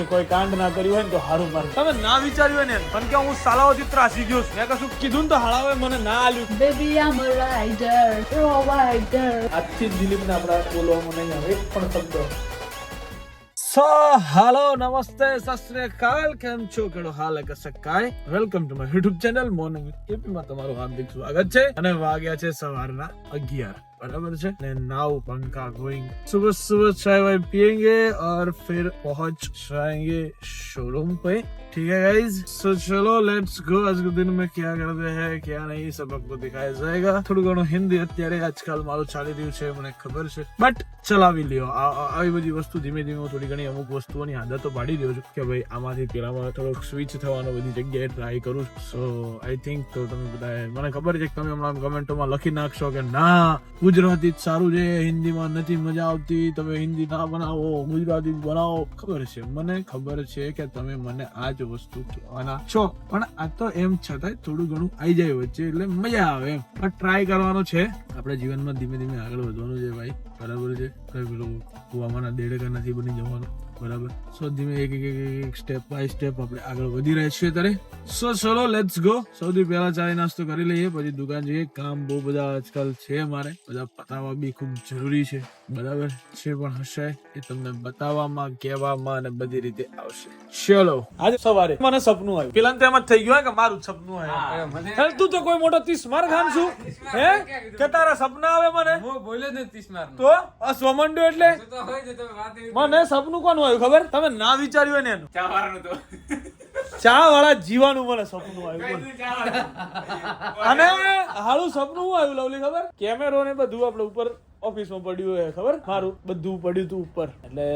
મેં કોઈ કાંડ ના કર્યું હોય ને તો હારું મારે. તમે ના વિચાર્યું ને પણ કે હું સાલાઓથી ત્રાસી ગયો છું. મેં કશું કીધું તો હાળાવે મને ના આલ્યું. બેબી આમ a rider. You're આજથી દિલીપ ને આપણા બોલવામાં નહીં આવે એક પણ શબ્દ. સો હાલો નમસ્તે સત કાલ કેમ છો? કેડો હાલ કે સકાય welcome to my YouTube channel morning with A P માં તમારું હાર્દિક સ્વાગત છે. અને વાગ્યા છે સવારના અગિયાર. बराबर છે ને नाउ पंखा गोइंग सुबह सुबह चाय वाय पियेंगे और फिर पहुंच जाएंगे शोरूम पे ठीक है गाइज सो चलो लेट्स गो आज के दिन में क्या करते हैं क्या नहीं सब आपको दिखाया जाएगा થોડું ઘણું હિન્દી અત્યારે આજકાલ મારું ચાલી રહ્યું છે મને ખબર છે બટ ચલાવી લ્યો આ- આ- આવી બધી વસ્તુ ધીમે ધીમે હું થોડી ઘણી અમુક વસ્તુઓની આદતો પાડી રહ્યો છું કે ભાઈ આમાંથી પેલામાં થોડોક સ્વિચ થવાનો બધી જગ્યાએ ટ્રાય કરું સો આઈ થિંક તો તમે બધા મને ખબર છે કે તમે હમણાં કમેન્ટોમાં લખી નાખશો કે ના ગુજરાતી જ સારું છે, હિન્દીમાં નથી મજા આવતી, તમે હિન્દી ના બનાવો, ગુજરાતી જ બનાવો, ખબર છે? મને ખબર છે કે તમે મને આ જ વસ્તુ કહેવાના છો. પણ આ તો એમ છતાંય થોડું ઘણું આવી જાય વચ્ચે એટલે મજા આવે એમ. પણ ટ્રાય કરવાનો છે. આપણે જીવનમાં ધીમે ધીમે આગળ વધવાનું છે ભાઈ. બરાબર છે? કઈ પેલું કુવામાં દેડકા નથી બની જવાનું. બરાબર? સો ધીમે એક એક એક સ્ટેપ બાય સ્ટેપ આપણે આગળ વધી રહ્યા છીએ ત્યારે સો ચલો લેટ્સ ગો સૌથી પહેલા ચાય નાસ્તો કરી લઈએ પછી દુકાન જઈએ. કામ બહુ બધા આજકાલ છે મારે. બધા પતાવવા બી ખૂબ જરૂરી છે. બરાબર? છે પણ હશે એ તમને બતાવવામાં કહેવામાં અને બધી રીતે આવશે. ચલો આજે સવારે મને સપનું આવ્યું. પેલા તેમ જ થઈ ગયું કે મારું સપનું આવ્યું. તું તો કોઈ મોટો તીસ માર ખાન છું. હે કે તારા સપના આવે મને? હું બોલ્યો જ નથી ત્રીસ મારનો. તો આ એટલે? મને સપનું કોનું આવ્યું ખબર? તમે ના વિચાર્યું હોય ને એનું તો. ચા વાળા જીવાનું મને સપનું આવ્યું અને હાલું સપનું શું આવ્યું લવલી ખબર? કેમેરો ને બધું આપણે ઉપર ઓફિસમાં પડ્યું હોય ખબર? મારું બધું પડ્યું હતું ઉપર. એટલે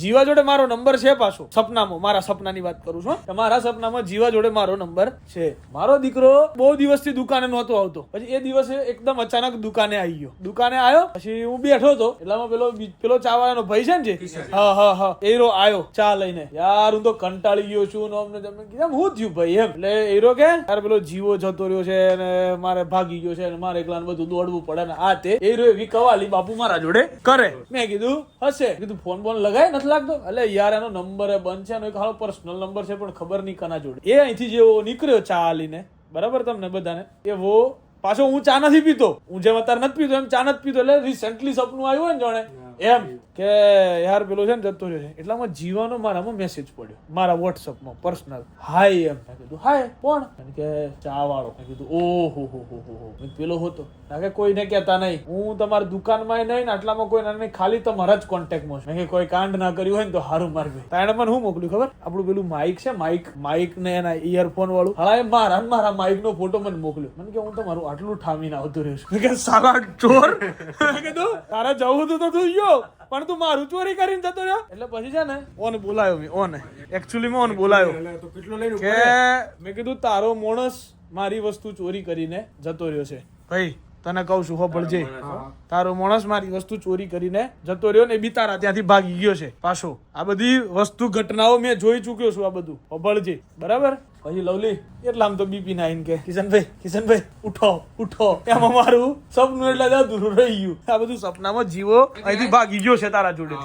જીવા જોડે મારો નંબર છે પાછો. સપનામાં મારા સપનાની વાત કરું છું મારા સપનામાં જીવા જોડે મારો નંબર છે. મારો દીકરો બહુ દિવસથી દુકાને નહોતો આવતો. પછી એ દિવસે એકદમ અચાનક દુકાને આવી ગયો. દુકાને આવ્યો પછી હું બેઠો હતો. એટલામાં પેલો પેલો ચા વાળાનો ભાઈ છે ને જે? હા હા હા. એરો આવ્યો ચા લઈને. યાર હું તો કંટાળી ગયો છું ને અમને તમે કીધું હું થયું ભાઈ? એમ. એટલે એરો કે યાર પેલો જીવો જતો રહ્યો છે અને મારે ભાગી ગયો છે અને મારે એકલાને બધું દોડવું પડે ને આ તે. એરો એવી કવાલી બાપુ મારા જોડે કરે. મેં કીધું, હશે. કીધું, ફોન બોન લગાય, નથી લાગતો. એટલે યાર, એનો નંબર બંધ છે, એનો એક હાલો પર્સનલ નંબર છે, પણ ખબર નહીં કના જોડે. એ અહીંથી જેવો નીકળ્યો ચા આલીને બરાબર તમને બધાને? એવો પાછો હું ચા નથી પીતો. હું જેમ અત્યારે નથી પીતો, એમ ચા નથી પીતો. એટલે રિસેન્ટલી સપનું આવ્યું હોય ને જાણે. એમ કે યાર પેલો છે ને જતો રહ્યો છે. એટલામાં જીવાનો મારામાં મેસેજ પડ્યો. મારા વોટ્સઅપમાં પર્સનલ હાય એમ. મેં કીધું હાય કોણ? કે ચા વાળો મેં કીધું ઓહો હો હો હો હો. પેલો હતો. કે કોઈને કહેતા નહીં. હું તમારી દુકાનમાં નહીં ને આટલામાં કોઈ નહીં ખાલી તમારા જ કોન્ટેક્ટમાં છું. કે કોઈ કાંડ ના કર્યું હોય ને તો હારું માર ભાઈ. તો એણે મને શું મોકલ્યું ખબર? આપણું પેલું માઇક છે માઇક માઇક ને એના ઇયરફોન વાળું. હા એ મારા મારા માઇક નો ફોટો મને મોકલ્યો. મને કે હું તમારું આટલું ઠામીને આવતું રહ્યું છું. કે સારા ચોર. કીધું તારા જવું હતું તો તું ગયો પણ તું મારું ચોરી કરીને જતો રહ્યો? એટલે પછી છે ને? ઓન બોલાયો મેં ઓન. એકચ્યુઅલી મેં ઓન બોલાયો. કે મેં કીધું તારો માણસ મારી વસ્તુ ચોરી કરીને જતો રહ્યો છે. ભાઈ તને કહું છું હોબળજે તારો માણસ મારી વસ્તુ ચોરી કરીને જતો રહ્યો ને બી તારા ત્યાંથી ભાગી ગયો છે. પાછો આ બધી વસ્તુ ઘટનાઓ મેં જોઈ ચૂક્યો છું આ બધું. હોબળજે બરાબર? પછી લવલી એટલે આમ તો બીપી નાઈન કે કિશનભાઈ કિશનભાઈ ઉઠો ઉઠો. એમાં મારું સપનું એટલે અધૂરું રહી ગયું. આ બધું સપનામાં જીવો અહીંથી ભાગી ગયો છે તારા જોડે.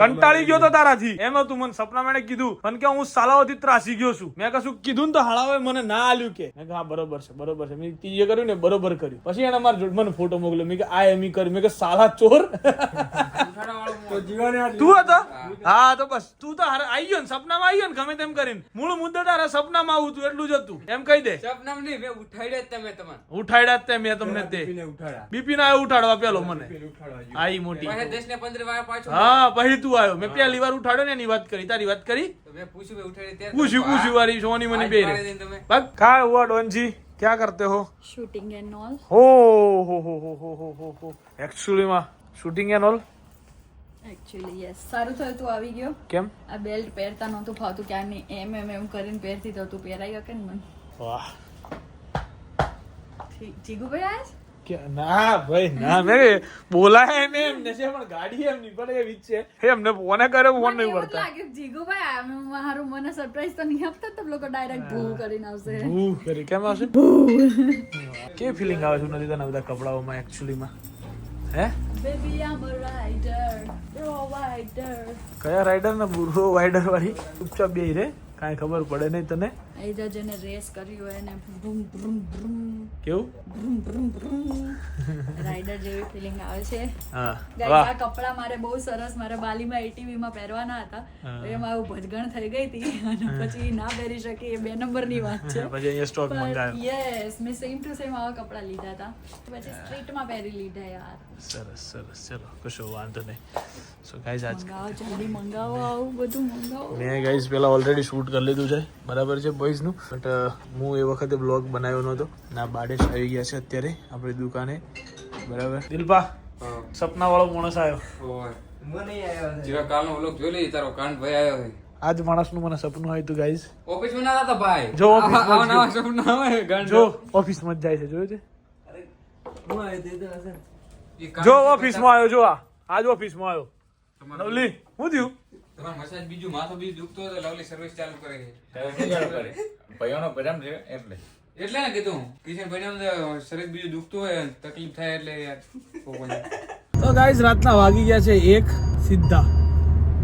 કંટાળી ગયો તો તારાથી. એમ હતું મને સપના એણે કીધું મને કે હું સાલાઓથી ત્રાસી ગયો છું. મેં કશું કીધું ને તો હાળાવે મને ના આલ્યું કે. મેં હા બરોબર છે બરોબર છે. મેં તીજે કર્યું ને બરોબર કર્યું. પછી એને મારા જોડે મને ફોટો મોકલ્યો. મેં કે આ એમ ઈ કર્યું. મેં કે સાલા ચોર. હા. પછી. તું આવ્યો. મેં પહેલી વાર ઉઠાડ્યો ને એની વાત કરી તારી વાત કરી. પૂછ્યું પૂછ્યું વારી સોની મને બે બસ ખા ડોનજી? ક્યાં કરતે હો? શૂટિંગ એન્ડ ઓલ હો હો હો હો હો હો હો. एक्चुअली માં shooting and all Actually, yes સારું થયું તું આવી ગયો. કેમ? આ બેલ્ટ પહેરતા નહોતું ફાવતું નહીં એમ એમ એમ કરીને પહેરતી તો તું પહેરાઈ કે ને મને? વાહ? કે ના ભાઈ ના મેં બોલાય એમ એમ ને પણ ગાડી એમ નહીં પડે એવી છે. એમને ફોન કરે ફોન નહીં પડતા લાગ્યું કે જીગુભાઈ આયા. મારું મને સરપ્રાઈઝ તો નહીં આપતા તમે લોકો ડાયરેક્ટ ભૂ કરીને આવશે. ભૂ કરી કેમ આવશે? કે ફિલિંગ આવે છે નથી તને બધા કપડાઓમાં એકચ્યુઅલી માં? હે? બેબી આમ રાઇડર કયા રાઈડર ને બુરો વાઇડર વાળી? ચૂપચાપ બે રે. કાંઈ ખબર પડે નહીં તને. આઈજા જેને રેસ કરી હોય ને ભ્રુમ ભ્રુમ ભ્રુમ. કેવું? ભ્રુમ ભ્રુમ ભ્રુમ. રાઇડર જેવી ફિલિંગ આવે છે. હા આ કપડા મારે બહુ સરસ મારે બાલીમાં એટીવી માં પહેરવાના હતા. એમાં આવું ભજગણ થઈ ગઈ હતી. અને પછી ના પહેરી શકી એ બે નંબરની વાત છે. પછી અહીંયા સ્ટોક મંગાવ્યો યસ મેં સેમ ટુ સેમ આવા કપડા લીધા હતા. પછી સ્ટ્રીટમાં પહેરી લીધા યાર. સરસ સરસ. ચલો કશો વાંધો નહીં. સો ગાઈઝ આજ મંગાવો જલ્દી મંગાવો આવું બધું મંગાવો. મેં ગાઈઝ પેલા ઓલરેડી શૂટ કરી લીધું છે. બરાબર છે? બોയ്સનું બટ હું એ વખતે બ્લોગ બનાવ્યો નહોતો. ના બાડેશ આવી ગયા છે અત્યારે આપણી દુકાને. બરાબર? દિલપા સપના વાળો માણસ આવ્યો. ઓય. જેવા કાલનો વ્લોગ જોઈ લઈ તારો કાન ભાઈ આવ્યો છે. આજ માણસનું મને સપનું આવ્યું હતું ગાઈઝ ઓફિસમાં ના હતા ભાઈ. જો ઓફિસમાં નવા સપના આવે ગાંડ. જો ઓફિસમાં જ જાય છે જોયું છે? જો ઓફિસમાં આવ્યો જો આ. આજ ઓફિસમાં આવ્યો. લવલી શું થયું? તમારું મસાજ બીજું માથું બીજું દુખતો હોય તો લવલી સર્વિસ ચાલુ કરે છે. ભાઈઓનો પ્રેમ છે એટલે. એટલે ને કીધું કિશન ભાઈ શરીર બીજું દુખતું હોય તકલીફ થાય એટલે યાર તો ગાઈઝ રાતના વાગી ગયા છે એક સીધા.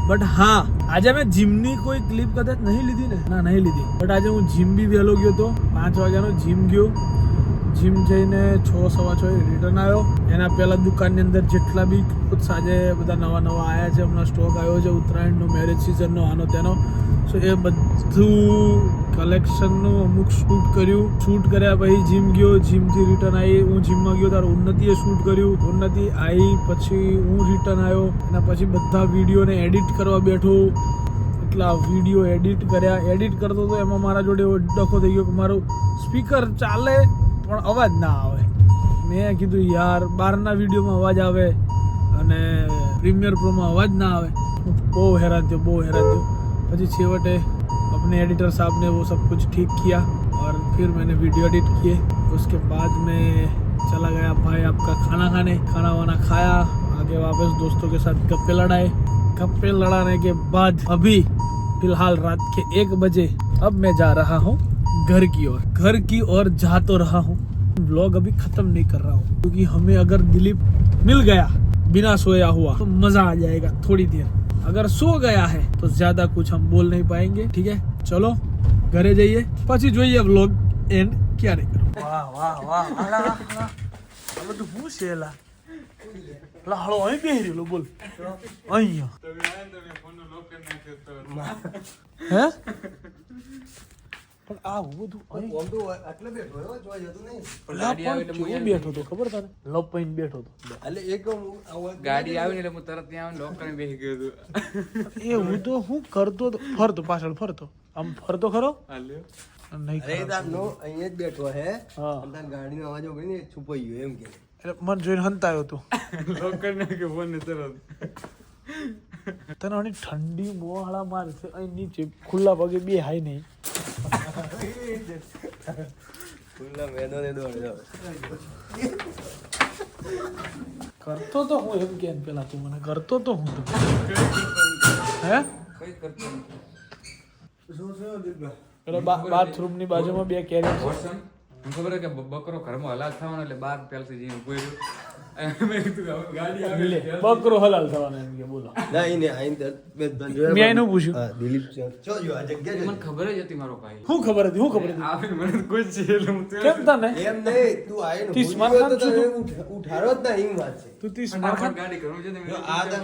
બટ હા આજે મેં જીમની કોઈ ક્લિપ કદાચ નહીં લીધી ને? ના નહીં લીધી. બટ આજે હું જીમ બી વહેલો ગયો તો પાંચ વાગ્યાનો જીમ ગયો. જીમ જઈને છ સવા છ રિટર્ન આવ્યો. એના પહેલાં દુકાનની અંદર જેટલા બી આજે બધા નવા નવા આવ્યા છે. હમણાં સ્ટોક આવ્યો છે, ઉત્તરાયણનો મેરેજ સિઝનનો આનો તેનો. સો એ બધું કલેક્શનનું અમુક શૂટ કર્યું. શૂટ કર્યા પછી જીમ ગયો. જીમથી રિટર્ન આવી હું જીમમાં ગયો. ત્યારે ઉન્નતિએ શૂટ કર્યું. ઉન્નતિ આવી પછી હું રિટર્ન આવ્યો. એના પછી બધા વિડીયોને એડિટ કરવા બેઠો. એટલા વીડિયો એડિટ કર્યા. એડિટ કરતો તો એમાં મારા જોડે એવો ડખો થઈ ગયો કે મારું સ્પીકર ચાલે. પણ અવાજ ના આવે મેં કીધું યાર બહારના વિડીયોમાં અવાજ આવે અને પ્રીમિયર પ્રોમાં અવાજ ના આવે હું બહુ હેરાન થયો બહુ હેરાન થયો પછી છેવટે अपने एडिटर साहब ने वो सब कुछ ठीक किया और फिर मैंने वीडियो एडिट किए उसके बाद मैं चला गया भाई आपका खाना खाने खाना वाना खाया आगे वापस दोस्तों के साथ गप्पे लड़ाए गप्पे लड़ाने के बाद अभी फिलहाल रात के एक बजे अब मैं जा रहा हूँ घर की ओर घर की ओर जा तो रहा हूँ व्लॉग अभी खत्म नहीं कर रहा हूँ क्योंकि हमें अगर दिलीप मिल गया बिना सोया हुआ तो मजा आ जाएगा थोड़ी देर अगर सो गया है तो ज्यादा कुछ हम बोल नहीं पाएंगे ठीक है चलो ઘરે જઈએ પછી જોઈએ વ્લોગ એન્ડ ક્યારે વાહ વાહ વાહ આલા આલા આ બધું શું છે એલા લા હાલો અહીં બેહી રહેલો બોલ અહીંયા હે પણ આ હું બધું અલા પણ કેવું બેઠો તો ખબર તને લપઈને બેઠો તો ગાડી આવી એટલે હું તરત ત્યાં લોક કરીને બેસી ગયો હતો. એ હું તો હું કરતો તો ફરતો પાછળ ફરતો. આમ ફરતો ખરો? નહીં અહીંયા જ બેઠો હે. ગાડીનો અવાજ ઓગળી ને છુપાઈ ગયો એમ કે. એટલે મને જોઈને હંતાયો તું. Lock કરી નાખ્યો phone ને તરત. તને આની ઠંડી મોહાળા મારશે અહીં નીચે ખુલ્લા પગે બે હાય નહીં. ખુલ્લા મેદાને દોડ્યો કરતો તો હું એમ કે પેલા તું મને કરતો તો હું તો. હે? કઈ કરતો. પેલો બાથરૂમની બાજુમાં બે કેરી ખબર છે કે બકરો ઘરમાં હલાલ થવાનો એટલે બાર પેલથી જઈને ઊભો રહ્યો. બકરો હલાલ થવાનો એમ કે બોલો. ના ઈને આઈને તાર બે ધન જોયા. મેં એનું પૂછ્યું. દિલીપ છે. જો આ જગ્યા મને ખબર જ હતી મારો ભાઈ. શું ખબર હતી? શું ખબર હતી? આવે મને કોઈ છે એટલે હું કેમ તને? એમ નહીં તું આઈને તીસ હુઈ ગયો તો માર્ક તને ઉઠ- ઉઠાડો જ ના એમ વાત છે. તું ત્રીસ ફટાફટ માર્ક ગાડી કરવું છે ને આ તાર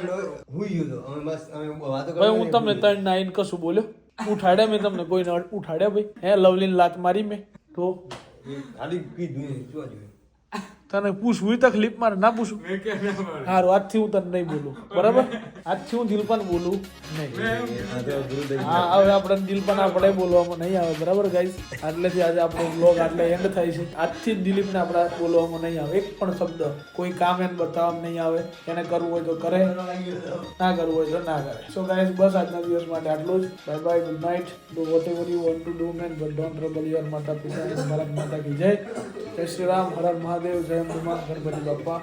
હુઈ ગયો તો અમે મસ્ત અમે વાતો ભાઈ હું તમને ત્રણ નાઈન કશું બોલ્યો? ઉઠાડ્યા મેં તમને કોઈને ઉઠાડ્યા ભાઈ? હે લવલીન લાત મારી મેં. તો? ખાલી કીધું શું જોયું. તને પૂછવું તકલીફ મારે ના પૂછું મેં ના પૂછું સારું આજથી હું તને નહીં બોલું. બરાબર? આજથી હું દિલપન બોલું. નહીં. હા હવે આપણે દિલપન આપણે બોલવામાં નહીં આવે. બરાબર ગાઈસ આટલેથી આજે આપણો બ્લોગ આટલે એન્ડ થાય છે. આજથી જ દિલીપને આપણે બોલવામાં નહીં આવે. એક પણ શબ્દ કોઈ કામ એને બતાવવામાં નહીં આવે. એને કરવું હોય તો કરે. ના કરવું હોય તો ના કરે. સો ગાઈસ બસ આજના દિવસ માટે આટલું જ. Bye bye good night do whatever you want to do man but don't trouble your માતા પિતા ભારત માતા કી જય જય શ્રી રામ હર હર મહાદેવ જય गणपती बाप्पा